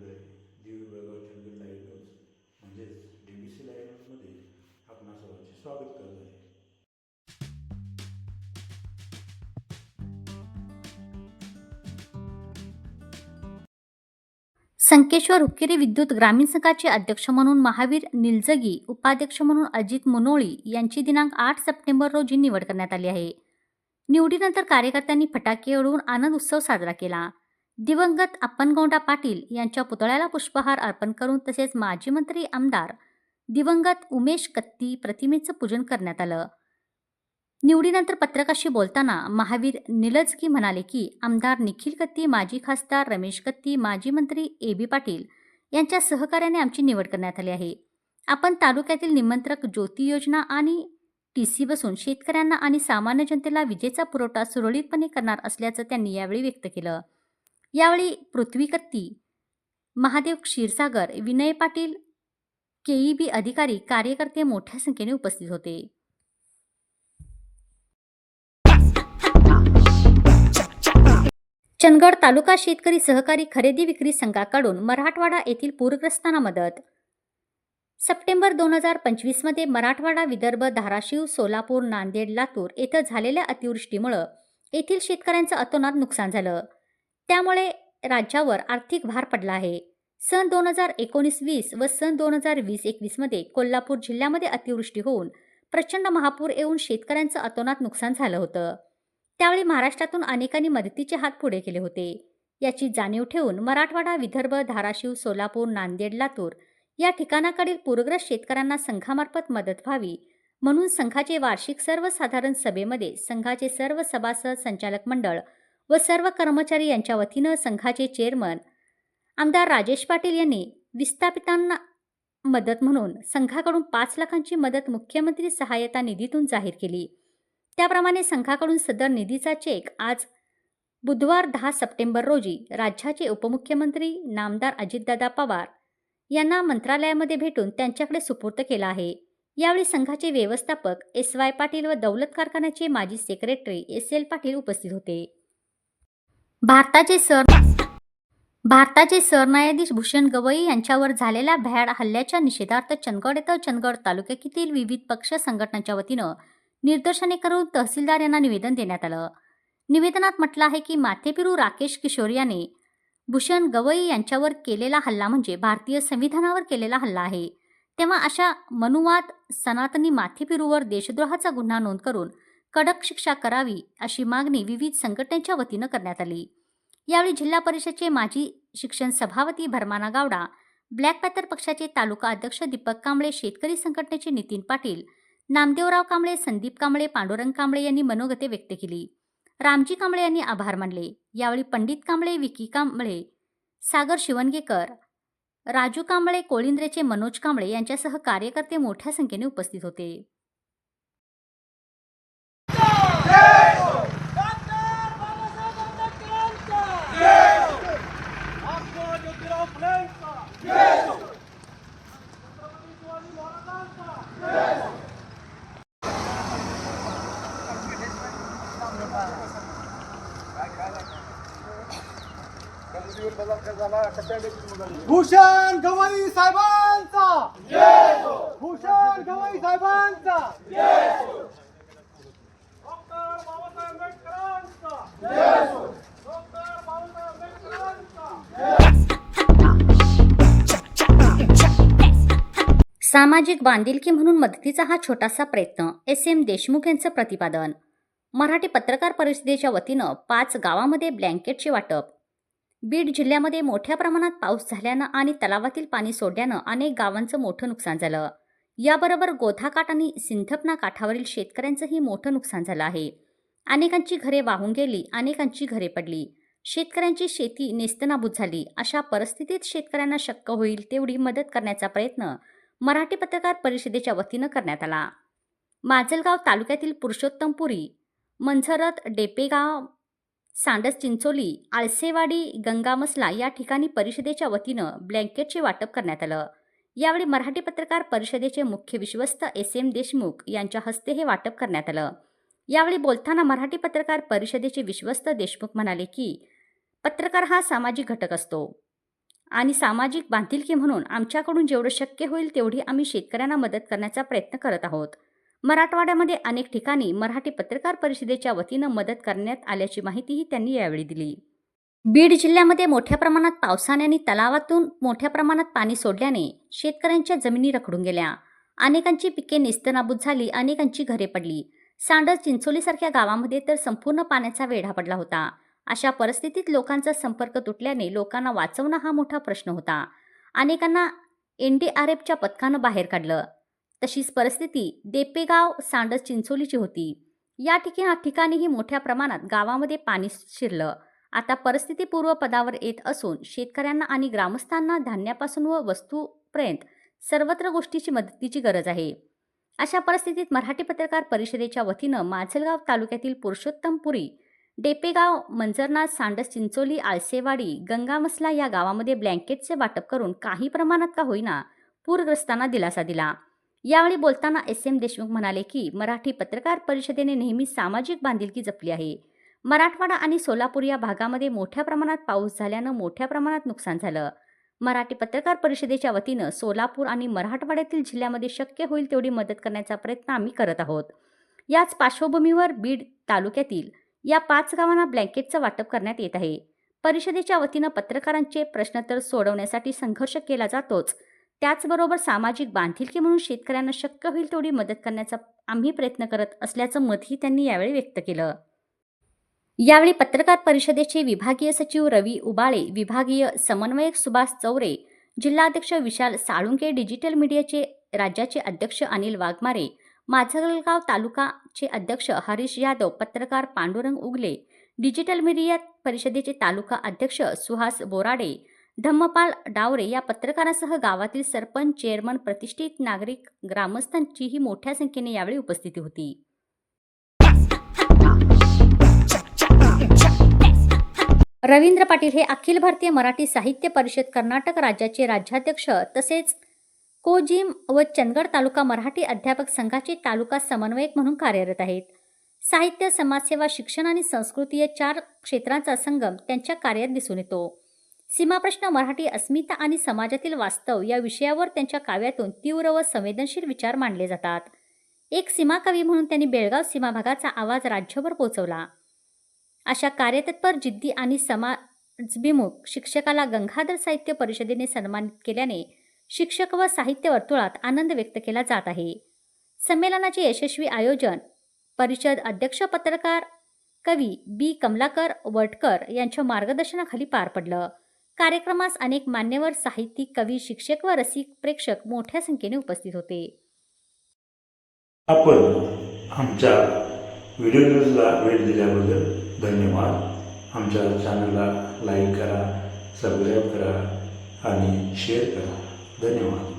आपले Diu Belgaum Chandgad light house म्हणजेच D B C light हाऊसमध्ये आपणा सर्वांचे स्वागत करत आहे. संकेश्वर हुक्केरी विद्युत ग्रामीण संघाचे अध्यक्ष म्हणून महावीर निलजगी उपाध्यक्ष म्हणून अजित मुनोळी यांची दिनांक आठ सप्टेंबर रोजी निवड करण्यात आली आहे. निवडीनंतर कार्यकर्त्यांनी फटाके उडवून आनंद उत्सव साजरा केला. दिवंगत अप्पनगौंडा पाटील यांच्या पुतळ्याला पुष्पहार अर्पण करून तसेच माजी मंत्री आमदार दिवंगत उमेश कत्ती प्रतिमेचं पूजन करण्यात आलं. निवडीनंतर पत्रकाशी बोलताना महावीर निलजकी म्हणाले की आमदार निखिल कत्ती माजी खासदार रमेश कत्ती माजी मंत्री ए बी पाटील यांच्या सहकार्याने आमची निवड करण्यात आली आहे. आपण तालुक्यातील निमंत्रक ज्योती योजना आणि टी सी बसून शेतकऱ्यांना आणि सामान्य जनतेला विजेचा पुरवठा सुरळीतपणे करणार असल्याचं त्यांनी यावेळी व्यक्त केलं. यावेळी पृथ्वी कत्ती महादेव क्षीरसागर विनय पाटील केईबी अधिकारी कार्यकर्ते मोठ्या संख्येने उपस्थित होते. चंदगड तालुका शेतकरी सहकारी खरेदी विक्री संघाकडून मराठवाडा येथील पूरग्रस्तांना मदत. सप्टेंबर दोन हजार पंचवीसमध्ये मराठवाडा विदर्भ धाराशिव सोलापूर नांदेड लातूर येथे झालेल्या अतिवृष्टीमुळं येथील शेतकऱ्यांचं अतोनात नुकसान झालं. त्यामुळे राज्यावर आर्थिक भार पडला आहे. सन दोन हजार एकोणीस वीस व सन दोन हजार वीस एकवीसमध्ये कोल्हापूर जिल्ह्यामध्ये अतिवृष्टी होऊन प्रचंड महापूर येऊन शेतकऱ्यांचं अतोनात नुकसान झालं होतं. त्यावेळी महाराष्ट्रातून अनेकांनी मदतीचे हात पुढे केले होते. याची जाणीव ठेवून मराठवाडा विदर्भ धाराशिव सोलापूर नांदेड लातूर या ठिकाणाकडील पूरग्रस्त शेतकऱ्यांना संघामार्फत मदत व्हावी म्हणून संघाचे वार्षिक सर्वसाधारण सभेमध्ये संघाचे सर्व सभासद संचालक मंडळ व सर्व कर्मचारी यांच्या वतीनं संघाचे चेअरमन आमदार राजेश पाटील यांनी विस्थापितांना मदत म्हणून संघाकडून पाच लाखांची मदत मुख्यमंत्री सहाय्यता निधीतून जाहीर केली. त्याप्रमाणे संघाकडून सदर निधीचा चेक आज बुधवार दहा सप्टेंबर रोजी राज्याचे उपमुख्यमंत्री नामदार अजितदादा पवार यांना मंत्रालयामध्ये भेटून त्यांच्याकडे सुपूर्द केला आहे. यावेळी संघाचे व्यवस्थापक एस वाय पाटील व दौलत कारखान्याचे माजी सेक्रेटरी एस एल पाटील उपस्थित होते. भारताचे सर भारताचे सरन्यायाधीश भूषण गवई यांच्यावर झालेल्या भ्याड हल्ल्याच्या निषेधार्थ चंदगड येथे चंदगड तालुक्यातील विविध पक्ष संघटनांच्या वतीनं निदर्शने करून तहसीलदार यांना निवेदन देण्यात आलं. निवेदनात म्हटलं आहे की माथेपिरू राकेश किशोर याने भूषण गवई यांच्यावर केलेला हल्ला म्हणजे भारतीय संविधानावर केलेला हल्ला आहे. तेव्हा अशा मनुवाद सनातनी माथेपिरूवर देशद्रोहाचा गुन्हा नोंद करून कडक शिक्षा करावी अशी मागणी विविध संघटनेच्या वतीनं करण्यात आली. यावेळी जिल्हा परिषदचे माजी शिक्षण सभापती भरमाना गावडा ब्लॅक पॅथर पक्षाचे तालुका अध्यक्ष दीपक कांबळे शेतकरी संघटनेचे नितीन पाटील नामदेवराव कांबळे संदीप कांबळे पांडुरंग कांबळे यांनी मनोगते व्यक्त केली. रामजी कांबळे यांनी आभार मानले. यावेळी पंडित कांबळे विकी कांबळे सागर शिवणगेकर राजू कांबळे कोळिंद्रेचे मनोज कांबळे यांच्यासह कार्यकर्ते मोठ्या संख्येने उपस्थित होते. भूषण गवई साहेबांचा. भूषण गवई साहेबांचा. सामाजिक बांधिलकी म्हणून मदतीचा हा छोटासा प्रयत्न एस एम देशमुख यांचं प्रतिपादन. मराठी पत्रकार परिषदेच्या वतीनं पाच गावामध्ये ब्लँकेटचे वाटप. बीड जिल्ह्यामध्ये मोठ्या प्रमाणात पाऊस झाल्यानं आणि तलावातील पाणी सोडल्यानं अनेक गावांचं मोठं नुकसान झालं. याबरोबर गोधाकाठ आणि सिंधपना काठावरील शेतकऱ्यांचंही मोठं नुकसान झालं आहे. अनेकांची घरे वाहून गेली अनेकांची घरे पडली. शेतकऱ्यांची शेती नेस्तनाबूत झाली. अशा परिस्थितीत शेतकऱ्यांना शक्य होईल तेवढी मदत करण्याचा प्रयत्न मराठी पत्रकार परिषदेच्या वतीनं करण्यात आला. माजलगाव तालुक्यातील पुरुषोत्तमपुरी मंझरत डेपेगाव सांडस चिंचोली आळसेवाडी गंगामसला या ठिकाणी परिषदेच्या वतीनं ब्लँकेटचे वाटप करण्यात आलं. यावेळी मराठी पत्रकार परिषदेचे मुख्य विश्वस्त एस. एम. देशमुख यांच्या हस्ते हे वाटप करण्यात आलं. यावेळी बोलताना मराठी पत्रकार परिषदेचे विश्वस्त देशमुख म्हणाले की पत्रकार हा सामाजिक घटक असतो आणि सामाजिक बांधिलकी म्हणून आमच्याकडून जेवढं शक्य होईल तेवढी आम्ही शेतकऱ्यांना मदत करण्याचा प्रयत्न करत आहोत. मराठवाड्यामध्ये अनेक ठिकाणी मराठी पत्रकार परिषदेच्या वतीनं मदत करण्यात आल्याची माहितीही त्यांनी यावेळी दिली. बीड जिल्ह्यामध्ये मोठ्या प्रमाणात पावसाने आणि तलावातून मोठ्या प्रमाणात पाणी सोडल्याने शेतकऱ्यांच्या जमिनी रखडून गेल्या. अनेकांची पिके निस्तनाबूत झाली अनेकांची घरे पडली. सांडस चिंचोलीसारख्या गावामध्ये तर संपूर्ण पाण्याचा वेढा पडला होता. अशा परिस्थितीत लोकांचा संपर्क तुटल्याने लोकांना वाचवणं हा मोठा प्रश्न होता. अनेकांना एन डी आर एफच्या पथकानं बाहेर काढलं. तशीच परिस्थिती देपेगाव सांडस चिंचोलीची होती. या ठिकाणी ठिकाणीही मोठ्या प्रमाणात गावामध्ये पाणी शिरलं. आता परिस्थिती पूर्वपदावर येत असून शेतकऱ्यांना आणि ग्रामस्थांना धान्यापासून व वस्तूपर्यंत सर्वत्र गोष्टीची मदतीची गरज आहे. अशा परिस्थितीत मराठी पत्रकार परिषदेच्या वतीनं माजलगाव तालुक्यातील पुरुषोत्तमपुरी डेपेगाव मंजरनाथ सांडस चिंचोली आळसेवाडी गंगामसला या गावामध्ये ब्लँकेटचे वाटप करून काही प्रमाणात का होईना पूरग्रस्तांना दिलासा दिला. यावेळी बोलताना एस एम देशमुख म्हणाले की मराठी पत्रकार परिषदेने नेहमी सामाजिक बांधिलकी जपली आहे. मराठवाडा आणि सोलापूर या भागामध्ये मोठ्या प्रमाणात पाऊस झाल्यानं मोठ्या प्रमाणात नुकसान झालं. मराठी पत्रकार परिषदेच्या वतीनं सोलापूर आणि मराठवाड्यातील जिल्ह्यामध्ये शक्य होईल तेवढी मदत करण्याचा प्रयत्न आम्ही करत आहोत. याच पार्श्वभूमीवर बीड तालुक्यातील या पाच गावांना ब्लँकेटचं वाटप करण्यात येत आहे. परिषदेच्या वतीनं पत्रकारांचे प्रश्न तर सोडवण्यासाठी संघर्ष केला जातोच त्याचबरोबर सामाजिक बांधिलकी म्हणून शेतकऱ्यांना शक्य होईल तेवढी मदत करण्याचा आम्ही प्रयत्न करत असल्याचं मतही त्यांनी यावेळी व्यक्त केलं. यावेळी पत्रकार परिषदेचे विभागीय सचिव रवी उबाळे विभागीय समन्वयक सुभाष चौरे जिल्हाध्यक्ष विशाल साळुंके डिजिटल मीडियाचे राज्याचे अध्यक्ष अनिल वाघमारे माझलगाव तालुकाचे अध्यक्ष हरीश यादव पत्रकार पांडुरंग उगले डिजिटल मीडिया परिषदेचे तालुका अध्यक्ष सुहास बोराडे धम्मपाल डावरे या पत्रकारांसह गावातील सरपंच चेअरमन प्रतिष्ठित नागरिक ग्रामस्थांचीही मोठ्या संख्येने यावेळी उपस्थिती होती. रवींद्र पाटील हे अखिल भारतीय मराठी साहित्य परिषद कर्नाटक राज्याचे राज्याध्यक्ष तसेच कोजिम व चंदगड तालुका मराठी अध्यापक संघाचे तालुका समन्वयक म्हणून कार्यरत आहेत. साहित्य समाजसेवा शिक्षण आणि संस्कृती या चार क्षेत्रांचा संगम त्यांच्या कार्यात दिसून येतो. सीमाप्रश्न मराठी अस्मिता आणि समाजातील वास्तव या विषयावर त्यांच्या काव्यातून तीव्र व संवेदनशील विचार मांडले जातात. एक सीमाकवी म्हणून त्यांनी बेळगाव सीमा भागाचा आवाज राज्यभर पोहोचवला. अशा कार्यतत्पर जिद्दी आणि समाजभिमुख शिक्षकाला गंगाधर साहित्य परिषदेने सन्मानित केल्याने शिक्षक व साहित्य वर्तुळात आनंद व्यक्त केला जात आहे. संमेलनाचे यशस्वी आयोजन परिषद अध्यक्ष पत्रकार कवी बी. कमलाकर वटकर यांच्या मार्गदर्शनाखाली पार पडलं. कार्यक्रमास अनेक मान्यवर साहित्यिक कवी शिक्षक व रसिक प्रेक्षक मोठ्या संख्येने उपस्थित होते. आपण आमच्या व्हिडिओ न्यूजला वेळ दिल्याबद्दल धन्यवाद. आमच्या चॅनलला लाईक करा सबस्क्राईब करा आणि शेअर करा. धन्यवाद.